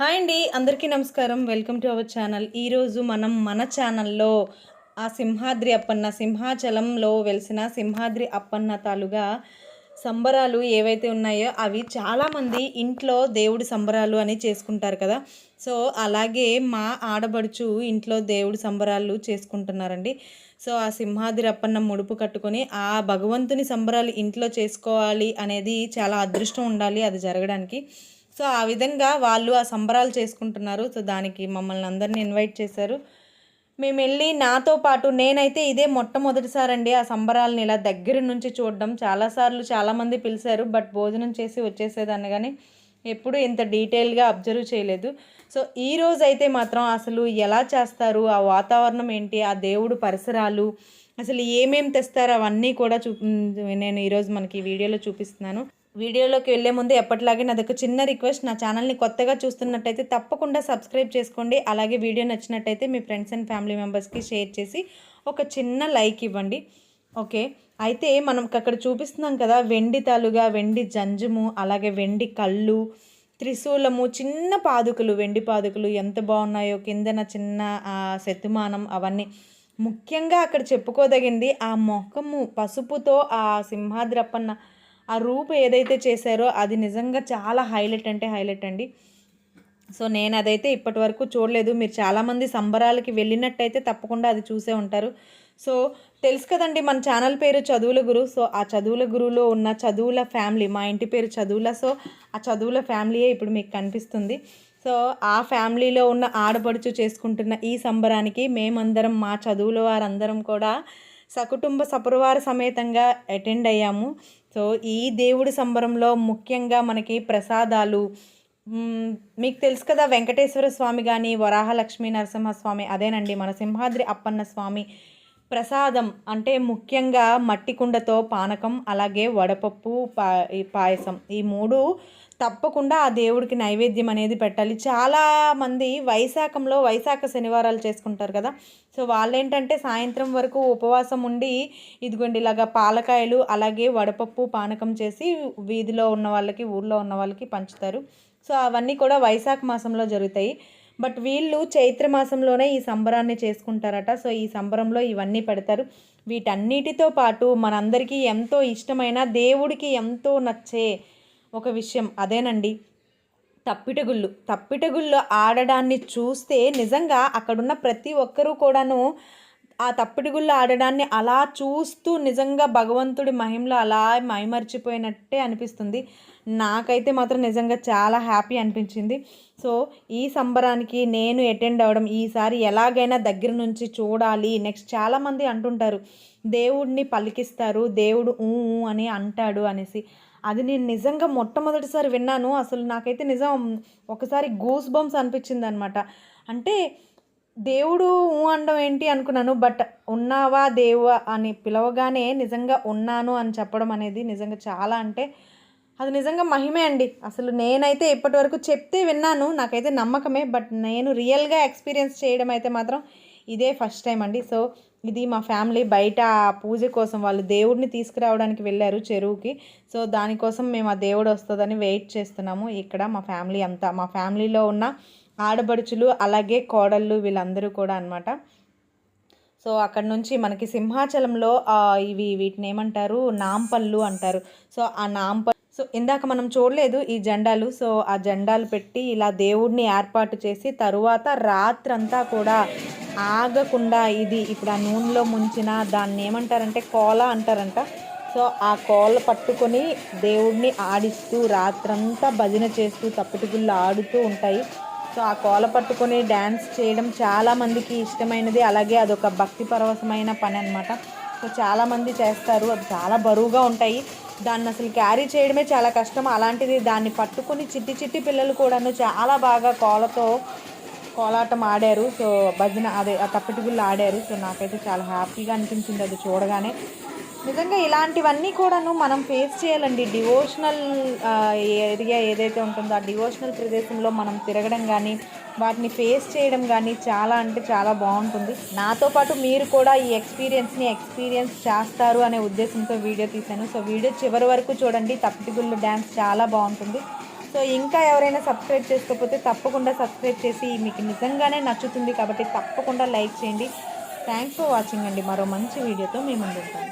Hi అండి అందరికీ నమస్కారం. Welcome to our channel. ఈరోజు మనం మన ఛానల్లో ఆ సింహాద్రి అప్పన్న సింహాచలంలో వెలిసిన సింహాద్రి అప్పన్న తాలుగా సంబరాలు ఏవైతే ఉన్నాయో అవి చాలామంది ఇంట్లో దేవుడి సంబరాలు అని చేసుకుంటారు కదా. సో అలాగే మా ఆడబడుచు ఇంట్లో దేవుడి సంబరాలు చేసుకుంటున్నారండి. సో ఆ సింహాద్రి అప్పన్న ముడుపు కట్టుకొని ఆ భగవంతుని సంబరాలు ఇంట్లో చేసుకోవాలి అనేది చాలా అదృష్టం ఉండాలి అది జరగడానికి. సో ఆ విధంగా వాళ్ళు ఆ సంబరాలు చేసుకుంటున్నారు. సో దానికి మమ్మల్ని అందరినీ ఇన్వైట్ చేశారు. మేము వెళ్ళి నాతో పాటు నేనైతే ఇదే మొట్టమొదటిసారి అండి ఆ సంబరాలను ఇలా దగ్గర నుంచి చూడడం. చాలాసార్లు చాలామంది పిలిచారు బట్ భోజనం చేసి వచ్చేసేదాన్ని కానీ ఎప్పుడు ఇంత డీటెయిల్గా అబ్జర్వ్ చేయలేదు. సో ఈ రోజు అయితే మాత్రం అసలు ఎలా చేస్తారు? ఆ వాతావరణం ఏంటి? ఆ దేవుడు పరిసరాలు అసలు ఏమేమి తెస్తారు? అవన్నీ కూడా చూ నేను ఈరోజు మనకి వీడియోలో చూపిస్తున్నాను. వీడియోలోకి వెళ్ళే ముందు ఎప్పటిలాగే నాదొక చిన్న రిక్వెస్ట్ నా ఛానల్ని కొత్తగా చూస్తున్నట్టయితే తప్పకుండా సబ్స్క్రైబ్ చేసుకోండి. అలాగే వీడియో నచ్చినట్టయితే మీ ఫ్రెండ్స్ అండ్ ఫ్యామిలీ మెంబర్స్కి షేర్ చేసి ఒక చిన్న లైక్ ఇవ్వండి. ఓకే? అయితే మనం అక్కడ చూపిస్తున్నాం కదా వెండి తాలుగా వెండి జంజుము అలాగే వెండి కళ్ళు త్రిశూలము చిన్న పాదుకలు వెండి పాదుకలు ఎంత బాగున్నాయో కిందన చిన్న శతుమానం అవన్నీ. ముఖ్యంగా అక్కడ చెప్పుకోదగింది ఆ మొఖము పసుపుతో ఆ సింహాద్రప్పన్న ఆ రూపు ఏదైతే చేశారో అది నిజంగా చాలా హైలైట్ అంటే హైలైట్ అండి. సో నేను అదైతే ఇప్పటి వరకు చూడలేదు. మీరు చాలామంది సంబరాలకి వెళ్ళినట్టయితే తప్పకుండా అది చూసే ఉంటారు. సో తెలుసు కదండి మన ఛానల్ పేరు చదువుల గురు. సో ఆ చదువుల గురువులో ఉన్న చదువుల ఫ్యామిలీ మా ఇంటి పేరు చదువుల. సో ఆ చదువుల ఫ్యామిలీయే ఇప్పుడు మీకు కనిపిస్తుంది. సో ఆ ఫ్యామిలీలో ఉన్న ఆడపడుచు చేసుకుంటున్న ఈ సంబరానికి మేమందరం మా చదువుల వారందరం కూడా సకుటుంబ సపరివార సమేతంగా అటెండ్ అయ్యాము. సో ఈ దేవుడి సంబరంలో ముఖ్యంగా మనకి ప్రసాదాలు మీకు తెలుసు కదా వెంకటేశ్వర స్వామి కానీ వరాహలక్ష్మి నరసింహస్వామి అదేనండి మన సింహాద్రి అప్పన్న స్వామి ప్రసాదం అంటే ముఖ్యంగా మట్టి కుండతో పానకం అలాగే వడపప్పు పా ఈ పాయసం ఈ మూడు తప్పకుండా ఆ దేవుడికి నైవేద్యం అనేది పెట్టాలి. చాలా మంది వైశాఖంలో వైశాఖ శనివారాలు చేసుకుంటారు కదా. సో వాళ్ళు ఏంటంటే సాయంత్రం వరకు ఉపవాసం ఉండి ఇదిగోండి ఇలాగా పాలకాయలు అలాగే వడపప్పు పానకం చేసి వీధిలో ఉన్న వాళ్ళకి ఊర్లో ఉన్న వాళ్ళకి పంచుతారు. సో అవన్నీ కూడా వైశాఖ మాసంలో జరుగుతాయి. బట్ వీళ్ళు చైత్ర మాసంలోనే ఈ సంబరాన్ని చేసుకుంటారట. సో ఈ సంబరంలో ఇవన్నీ పెడతారు. వీటన్నిటితో పాటు మనందరికీ ఎంతో ఇష్టమైన దేవుడికి ఎంతో నచ్చే ఒక విషయం అదేనండి. తప్పిటగుళ్ళు. తప్పిటగుళ్ళు ఆడడాన్ని చూస్తే నిజంగా అక్కడున్న ప్రతి ఒక్కరూ కూడాను ఆ తప్పిటిగుళ్ళు ఆడడాన్ని అలా చూస్తూ నిజంగా భగవంతుడి మహిమలో అలా మైమర్చిపోయినట్టే అనిపిస్తుంది. నాకైతే మాత్రం నిజంగా చాలా హ్యాపీ అనిపించింది. సో ఈ సంబరానికి నేను అటెండ్ అవ్వడం ఈసారి ఎలాగైనా దగ్గర నుంచి చూడాలి నెక్స్ట్ చాలామంది అంటుంటారు దేవుడిని పలికిస్తారు దేవుడు ఊ ఊ అని అంటాడు అనేసి. అది నేను నిజంగా మొట్టమొదటిసారి విన్నాను. అసలు నాకైతే నిజం ఒకసారి గూస్ బంప్స్ అనిపించింది అనమాట అంటే దేవుడు ఊ అనడం ఏంటి అనుకున్నాను. బట్ ఉన్నావా దేవా అని పిలవగానే నిజంగా ఉన్నాను అని చెప్పడం అనేది నిజంగా చాలా అంటే అది నిజంగా మహిమే అండి. అసలు నేనైతే ఇప్పటి వరకు చెప్తే విన్నాను. నాకైతే నమ్మకమే. బట్ నేను రియల్గా ఎక్స్పీరియన్స్ చేయడం అయితే మాత్రం ఇదే ఫస్ట్ టైం అండి. సో ఇది మా ఫ్యామిలీ బయట పూజ కోసం వాళ్ళు దేవుడిని తీసుకురావడానికి వెళ్ళారు చెరువుకి. సో దానికోసం మేము ఆ దేవుడు వస్తుందని వెయిట్ చేస్తున్నాము. ఇక్కడ మా ఫ్యామిలీ అంతా మా ఫ్యామిలీలో ఉన్న ఆడబడుచులు అలాగే కోడళ్ళు వీళ్ళందరూ కూడా అన్నమాట. సో అక్కడ నుంచి మనకి సింహాచలంలో ఇవి వీటిని ఏమంటారు? నాంపళ్ళు అంటారు. సో ఆ నాంపల్ సో ఇందాక మనం చూడలేదు ఈ జెండాలు. సో ఆ జెండాలు పెట్టి ఇలా దేవుడిని ఏర్పాటు చేసి తరువాత రాత్రంతా కూడా ఆగకుండా ఇది ఇప్పుడు ఆ నూనెలో ముంచిన దాన్ని ఏమంటారంటే కోల అంటారంట. సో ఆ కోల పట్టుకొని దేవుడిని ఆడిస్తూ రాత్రంతా భజన చేస్తూ తప్పిటిగుళ్ళు ఆడుతూ ఉంటాయి. సో ఆ కోల పట్టుకొని డ్యాన్స్ చేయడం చాలామందికి ఇష్టమైనది. అలాగే అదొక భక్తి పరవశమైన పని అనమాట సో చాలామంది చేస్తారు. అది చాలా బరువుగా ఉంటాయి. దాన్ని అసలు క్యారీ చేయడమే చాలా కష్టం. అలాంటిది దాన్ని పట్టుకొని చిట్టి చిట్టి పిల్లలు కూడాను చాలా బాగా కోలతో కోలాటం ఆడారు. సో భజన అదే ఆ తప్పటిగుళ్ళు ఆడారు. సో నాకైతే చాలా హ్యాపీగా అనిపించింది అది చూడగానే. నిజంగా ఇలాంటివన్నీ కూడాను మనం ఫేస్ చేయాలండి. డివోషనల్ ఏరియా ఏదైతే ఉంటుందో ఆ డివోషనల్ ప్రదేశంలో మనం తిరగడం కానీ వాటిని ఫేస్ చేయడం కానీ చాలా అంటే చాలా బాగుంటుంది. నాతో పాటు మీరు కూడా ఈ ఎక్స్పీరియన్స్ని ఎక్స్పీరియన్స్ చేస్తారు అనే ఉద్దేశంతో వీడియో తీశాను. సో వీడియో చివరి వరకు చూడండి. తప్పిటిగుళ్ళు డ్యాన్స్ చాలా బాగుంటుంది. సో ఇంకా ఎవరైనా సబ్స్క్రైబ్ చేసుకోకపోతే తప్పకుండా సబ్స్క్రైబ్ చేసి మీకు నిజంగానే నచ్చుతుంది కాబట్టి తప్పకుండా లైక్ చేయండి. థ్యాంక్స్ ఫర్ వాచింగ్ అండి. మరో మంచి వీడియోతో మేము ముందుంటాం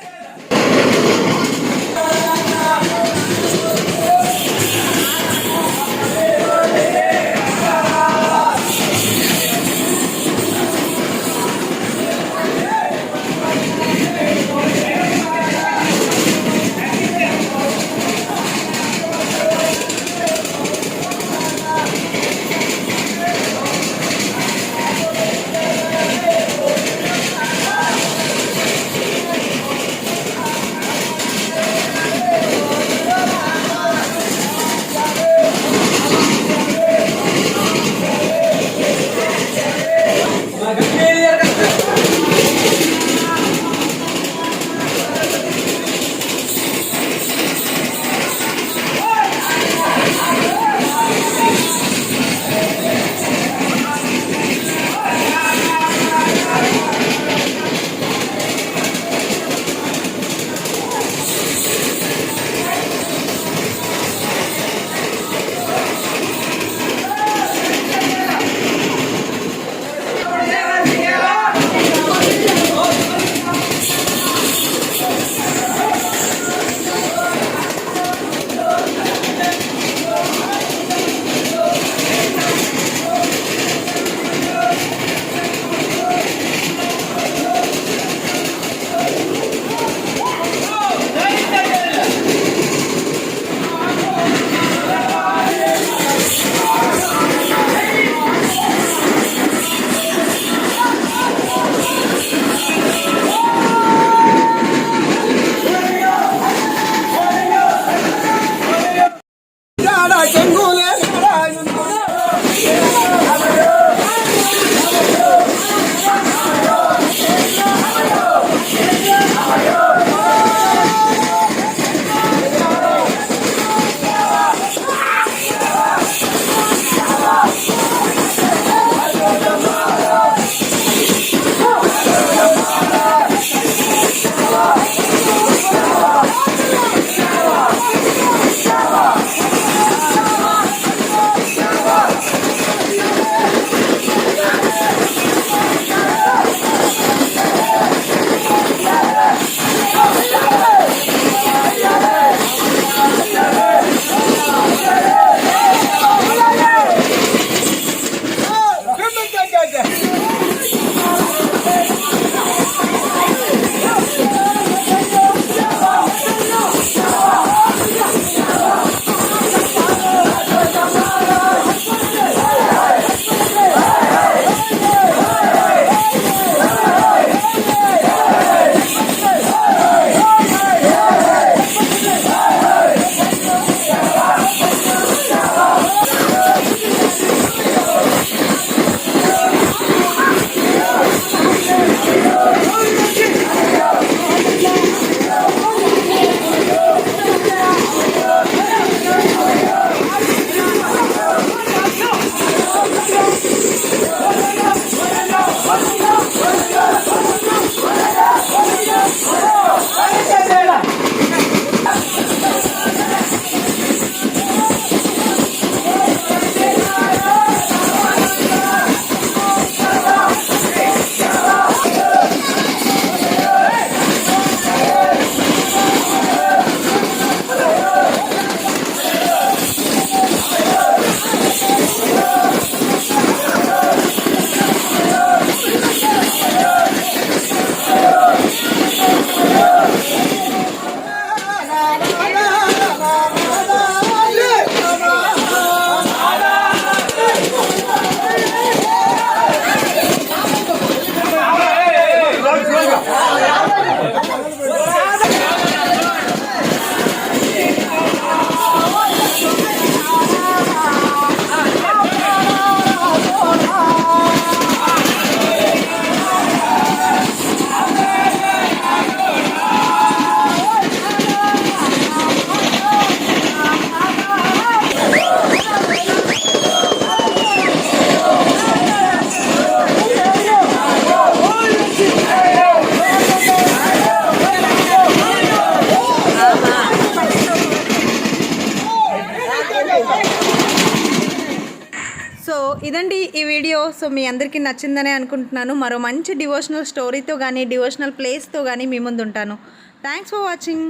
ఇదండి ఈ వీడియో. సో మీ అందరికీ నచ్చిందనే అనుకుంటున్నాను. మరో మంచి డివోషనల్ స్టోరీతో కానీ డివోషనల్ ప్లేస్తో కానీ మీ ముందు ఉంటాను థ్యాంక్స్ ఫర్ వాచింగ్.